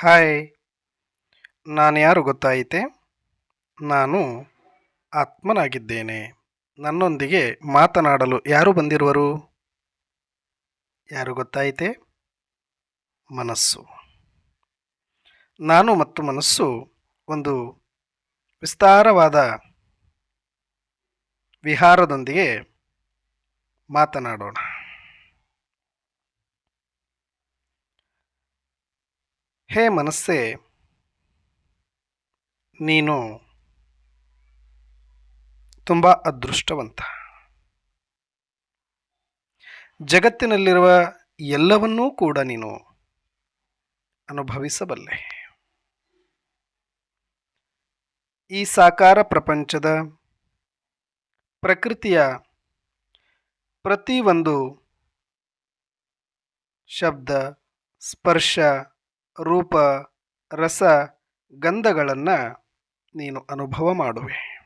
Hi, ನಾನು ಯಾರು ಗೊತ್ತಾಯಿತೆ? ನಾನು ಆತ್ಮನಾಗಿದ್ದೇನೆ. ನನ್ನೊಂದಿಗೆ ಮಾತನಾಡಲು ಯಾರು ಬಂದಿರುವರು? ಯಾರು ಗೊತ್ತಾಯಿತೆ? ಮನಸ್ಸು. ನಾನು ಮತ್ತು ಮನಸ್ಸು ಒಂದು ವಿಸ್ತಾರವಾದ ವಿಹಾರದೊಂದಿಗೆ ಮಾತನಾಡೋಣ. ಹೇ ಮನಸ್ಸೇ, ನೀನು ತುಂಬ ಅದೃಷ್ಟವಂತ. ಜಗತ್ತಿನಲ್ಲಿರುವ ಎಲ್ಲವನ್ನೂ ಕೂಡ ನೀನು ಅನುಭವಿಸಬಲ್ಲೆ. ಈ ಸಾಕಾರ ಪ್ರಪಂಚದ ಪ್ರಕೃತಿಯ ಪ್ರತಿಯೊಂದು ಶಬ್ದ, ಸ್ಪರ್ಶ ರೂಪ, ರಸ, ಗಂಧಗಳನ್ನು ನೀನು ಅನುಭವ ಮಾಡುವೆ.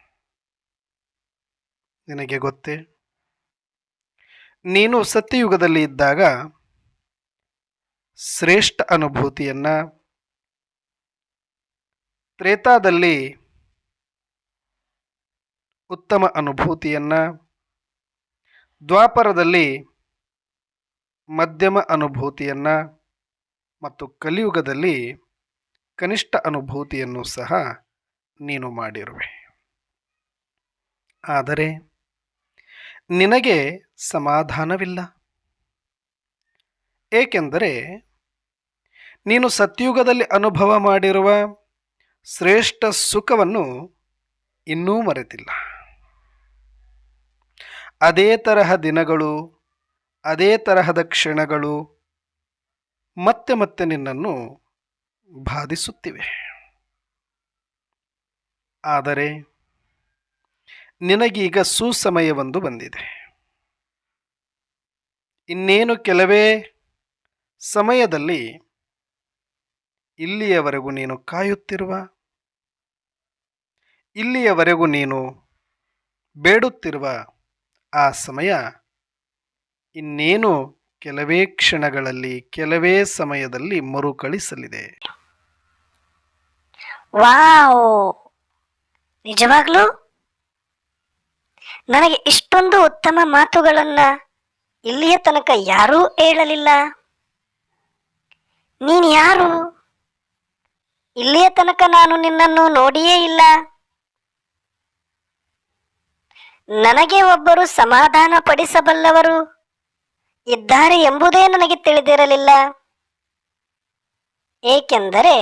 ನಿನಗೆ ಗೊತ್ತೇ? ನೀನು ಸತ್ಯಯುಗದಲ್ಲಿ ಇದ್ದಾಗ ಶ್ರೇಷ್ಠ ಅನುಭೂತಿಯನ್ನು ತ್ರೇತಾದಲ್ಲಿ ಉತ್ತಮ ಅನುಭೂತಿಯನ್ನು, ದ್ವಾಪರದಲ್ಲಿ ಮಧ್ಯಮ ಅನುಭೂತಿಯನ್ನು ಮತ್ತು ಕಲಿಯುಗದಲ್ಲಿ ಕನಿಷ್ಠ ಅನುಭೂತಿಯನ್ನು ಸಹ ನೀನು ಮಾಡಿರುವೆ. ಆದರೆ ನಿನಗೆ ಸಮಾಧಾನವಿಲ್ಲ. ಏಕೆಂದರೆ ನೀನು ಸತ್ಯುಗದಲ್ಲಿ ಅನುಭವ ಮಾಡಿರುವ ಶ್ರೇಷ್ಠ ಸುಖವನ್ನು ಇನ್ನೂ ಮರೆತಿಲ್ಲ. ಅದೇ ತರಹ ದಿನಗಳು, ಅದೇ ತರಹದ ಕ್ಷಣಗಳು ಮತ್ತೆ ಮತ್ತೆ ನಿನ್ನನ್ನು ಬಾಧಿಸುತ್ತಿವೆ. ಆದರೆ ನಿನಗೀಗ ಸುಸಮಯವೊಂದು ಬಂದಿದೆ. ಇನ್ನೇನು ಕೆಲವೇ ಸಮಯದಲ್ಲಿ ಇಲ್ಲಿಯವರೆಗೂ ನೀನು ಕಾಯುತ್ತಿರುವ, ಇಲ್ಲಿಯವರೆಗೂ ನೀನು ಬೇಡುತ್ತಿರುವ ಆ ಸಮಯ ಇನ್ನೇನು ಕೆಲವೇ ಕ್ಷಣಗಳಲ್ಲಿ, ಕೆಲವೇ ಸಮಯದಲ್ಲಿ ಮರುಕಳಿಸಲಿದೆ ವಾವ್! ನಿಜವಾಗ್ಲೂ? ನನಗೆ ಇಷ್ಟೊಂದು ಉತ್ತಮ ಮಾತುಗಳನ್ನ ಇಲ್ಲಿಯ ತನಕ ಯಾರೂ ಹೇಳಲಿಲ್ಲ. ನೀನು ಯಾರು? ಇಲ್ಲಿಯ ತನಕ ನಾನು ನಿನ್ನನ್ನು ನೋಡಿಯೇ ಇಲ್ಲ. ನನಗೆ ಒಬ್ಬರು ಸಮಾಧಾನ ಪಡಿಸಬಲ್ಲವರು ಇದ್ದಾರೆ ಎಂಬುದೇ ನನಗೆ ತಿಳಿದಿರಲಿಲ್ಲ. ಏಕೆಂದರೆ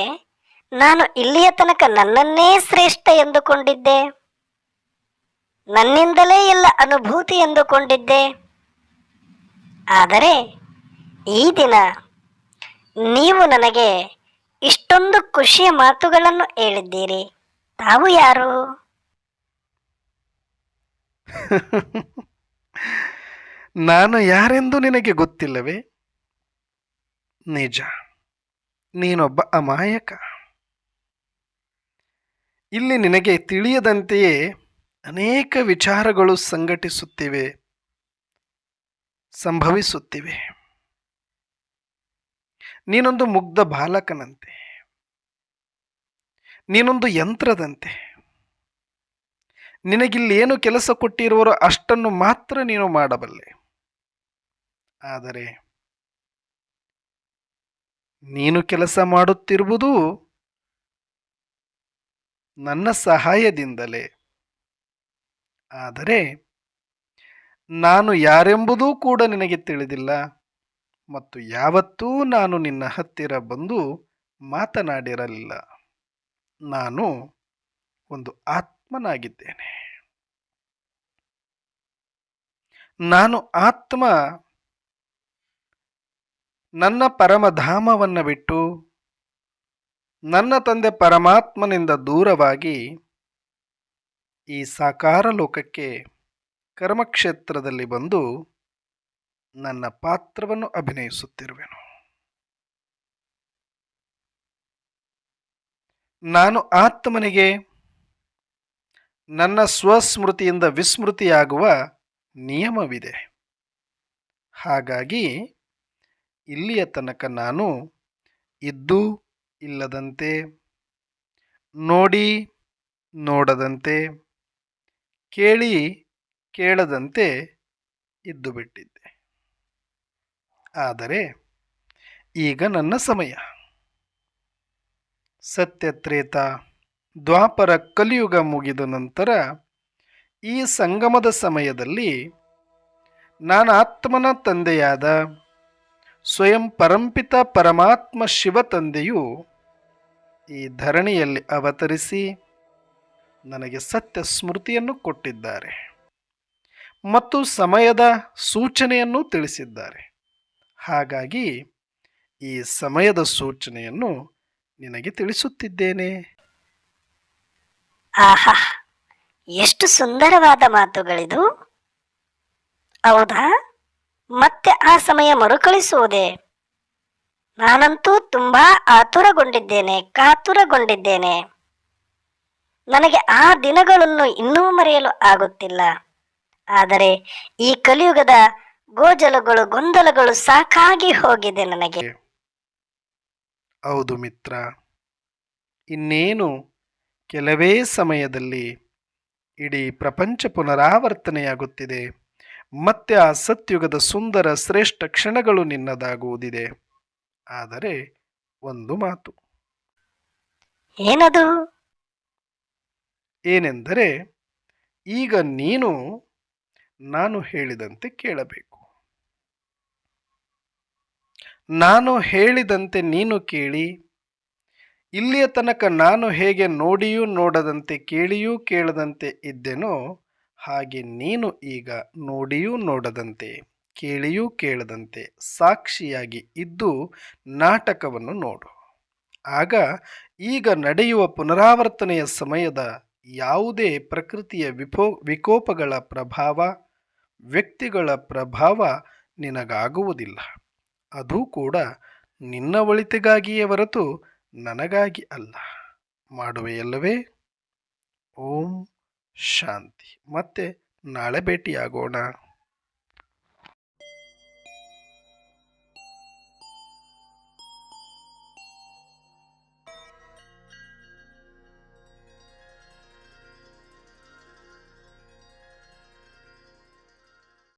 ನಾನು ಇಲ್ಲಿಯ ತನಕ ನನ್ನನ್ನೇ ಶ್ರೇಷ್ಠ ಎಂದುಕೊಂಡಿದ್ದೆ. ನನ್ನಿಂದಲೇ ಎಲ್ಲ ಅನುಭೂತಿ ಎಂದುಕೊಂಡಿದ್ದೆ. ಆದರೆ ಈ ದಿನ ನೀವು ನನಗೆ ಇಷ್ಟೊಂದು ಖುಷಿಯ ಮಾತುಗಳನ್ನು ಹೇಳಿದ್ದೀರಿ. ತಾವು ಯಾರು? ನಾನು ಯಾರೆಂದು ನಿನಗೆ ಗೊತ್ತಿಲ್ಲವೇ? ನಿಜ. ನೀನೊಬ್ಬ ಅಮಾಯಕ. ಇಲ್ಲಿ ನಿನಗೆ ತಿಳಿಯದಂತೆಯೇ ಅನೇಕ ವಿಚಾರಗಳು ಸಂಘಟಿಸುತ್ತಿವೆ, ಸಂಭವಿಸುತ್ತಿವೆ. ನೀನೊಂದು ಮುಗ್ಧ ಬಾಲಕನಂತೆ. ನೀನೊಂದು ಯಂತ್ರದಂತೆ. ನಿನಗಿಲ್ಲೇನು ಕೆಲಸ ಕೊಟ್ಟಿರುವರೋ ಅಷ್ಟನ್ನು ಮಾತ್ರ ನೀನು ಮಾಡಬಲ್ಲೆ. ಆದರೆ ನೀನು ಕೆಲಸ ಮಾಡುತ್ತಿರುವುದು ನನ್ನ ಸಹಾಯದಿಂದಲೇ. ಆದರೆ ನಾನು ಯಾರೆಂಬುದೂ ಕೂಡ ನಿನಗೆ ತಿಳಿದಿಲ್ಲ ಮತ್ತು ಯಾವತ್ತೂ ನಾನು ನಿನ್ನ ಹತ್ತಿರ ಬಂದು ಮಾತನಾಡಿರಲಿಲ್ಲ. ನಾನು ಒಂದು ಆತ್ಮನಾಗಿದ್ದೇನೆ. ನಾನು ಆತ್ಮ ನನ್ನ ಪರಮಧಾಮವನ್ನು ಬಿಟ್ಟು ನನ್ನ ತಂದೆ ಪರಮಾತ್ಮನಿಂದ ದೂರವಾಗಿ ಈ ಸಾಕಾರ ಲೋಕಕ್ಕೆ ಕರ್ಮಕ್ಷೇತ್ರದಲ್ಲಿ ಬಂದು ನನ್ನ ಪಾತ್ರವನ್ನು ಅಭಿನಯಿಸುತ್ತಿರುವೆನು. ನಾನು ಆತ್ಮನಿಗೆ ನನ್ನ ಸ್ವಸ್ಮೃತಿಯಿಂದ ವಿಸ್ಮೃತಿಯಾಗುವ ನಿಯಮವಿದೆ. ಹಾಗಾಗಿ ಇಲ್ಲಿಯ ತನಕ ನಾನು ಇದ್ದು ಇಲ್ಲದಂತೆ, ನೋಡಿ ನೋಡದಂತೆ, ಕೇಳಿ ಕೇಳದಂತೆ ಇದ್ದು ಬಿಟ್ಟಿದ್ದೆ. ಆದರೆ ಈಗ ನನ್ನ ಸಮಯ. ಸತ್ಯತ್ರೇತ ದ್ವಾಪರ ಕಲಿಯುಗ ಮುಗಿದ ನಂತರ ಈ ಸಂಗಮದ ಸಮಯದಲ್ಲಿ ನಾನು ಆತ್ಮನ ತಂದೆಯಾದ ಸ್ವಯಂ ಪರಂಪಿತ ಪರಮಾತ್ಮ ಶಿವ ತಂದೆಯು ಈ ಧರಣಿಯಲ್ಲಿ ಅವತರಿಸಿ ನನಗೆ ಸತ್ಯ ಸ್ಮೃತಿಯನ್ನು ಕೊಟ್ಟಿದ್ದಾರೆ ಮತ್ತು ಸಮಯದ ಸೂಚನೆಯನ್ನು ತಿಳಿಸಿದ್ದಾರೆ. ಹಾಗಾಗಿ ಈ ಸಮಯದ ಸೂಚನೆಯನ್ನು ನಿನಗೆ ತಿಳಿಸುತ್ತಿದ್ದೇನೆ. ಆಹಾ, ಎಷ್ಟು ಸುಂದರವಾದ ಮಾತುಗಳಿದು. ಹೌದಾ? ಮತ್ತೆ ಆ ಸಮಯ ಮರುಕಳಿಸುವುದೇ? ನಾನಂತೂ ತುಂಬಾ ಆತುರಗೊಂಡಿದ್ದೇನೆ, ಕಾತುರಗೊಂಡಿದ್ದೇನೆ. ನನಗೆ ಆ ದಿನಗಳನ್ನು ಇನ್ನೂ ಮರೆಯಲು ಆಗುತ್ತಿಲ್ಲ. ಆದರೆ ಈ ಕಲಿಯುಗದ ಗೋಜಲಗಳು, ಗೊಂದಲಗಳು ಸಾಕಾಗಿ ಹೋಗಿದೆ ನನಗೆ. ಹೌದು ಮಿತ್ರ. ಇನ್ನೇನು? ಕೆಲವೇ ಸಮಯದಲ್ಲಿ ಇಡೀ ಪ್ರಪಂಚ ಪುನರಾವರ್ತನೆಯಾಗುತ್ತಿದೆ. ಮತ್ತೆ ಆ ಸತ್ಯುಗದ ಸುಂದರ ಶ್ರೇಷ್ಠ ಕ್ಷಣಗಳು ನಿನ್ನದಾಗುವುದಿದೆ. ಆದರೆ ಒಂದು ಮಾತು. ಏನದು? ಏನೆಂದರೆ ಈಗ ನೀನು ನಾನು ಹೇಳಿದಂತೆ ಕೇಳಬೇಕು. ನಾನು ಹೇಳಿದಂತೆ ನೀನು ಕೇಳಿ ಇಲ್ಲಿಯ ತನಕ ನಾನು ಹೇಗೆ ನೋಡಿಯೂ ನೋಡದಂತೆ ಕೇಳಿಯೂ ಕೇಳದಂತೆ ಇದ್ದೆನೋ ಹಾಗೆ ನೀನು ಈಗ ನೋಡಿಯೂ ನೋಡದಂತೆ, ಕೇಳಿಯೂ ಕೇಳದಂತೆ ಸಾಕ್ಷಿಯಾಗಿ ಇದ್ದು ನಾಟಕವನ್ನು ನೋಡು. ಆಗ ಈಗ ನಡೆಯುವ ಪುನರಾವರ್ತನೆಯ ಸಮಯದ ಯಾವುದೇ ಪ್ರಕೃತಿಯ ವಿಪೋ, ವಿಕೋಪಗಳ ಪ್ರಭಾವ, ವ್ಯಕ್ತಿಗಳ ಪ್ರಭಾವ ನಿನಗಾಗುವುದಿಲ್ಲ. ಅದು ಕೂಡ ನಿನ್ನ ಒಳಿತಿಗಾಗಿಯೇ ಹೊರತು ನನಗಾಗಿ ಅಲ್ಲ. ಮಾಡುವೆಯಲ್ಲವೇ? ಓಂ ಶಾಂತಿ. ಮತ್ತೆ ನಾಳೆ ಭೇಟಿಯಾಗೋಣ.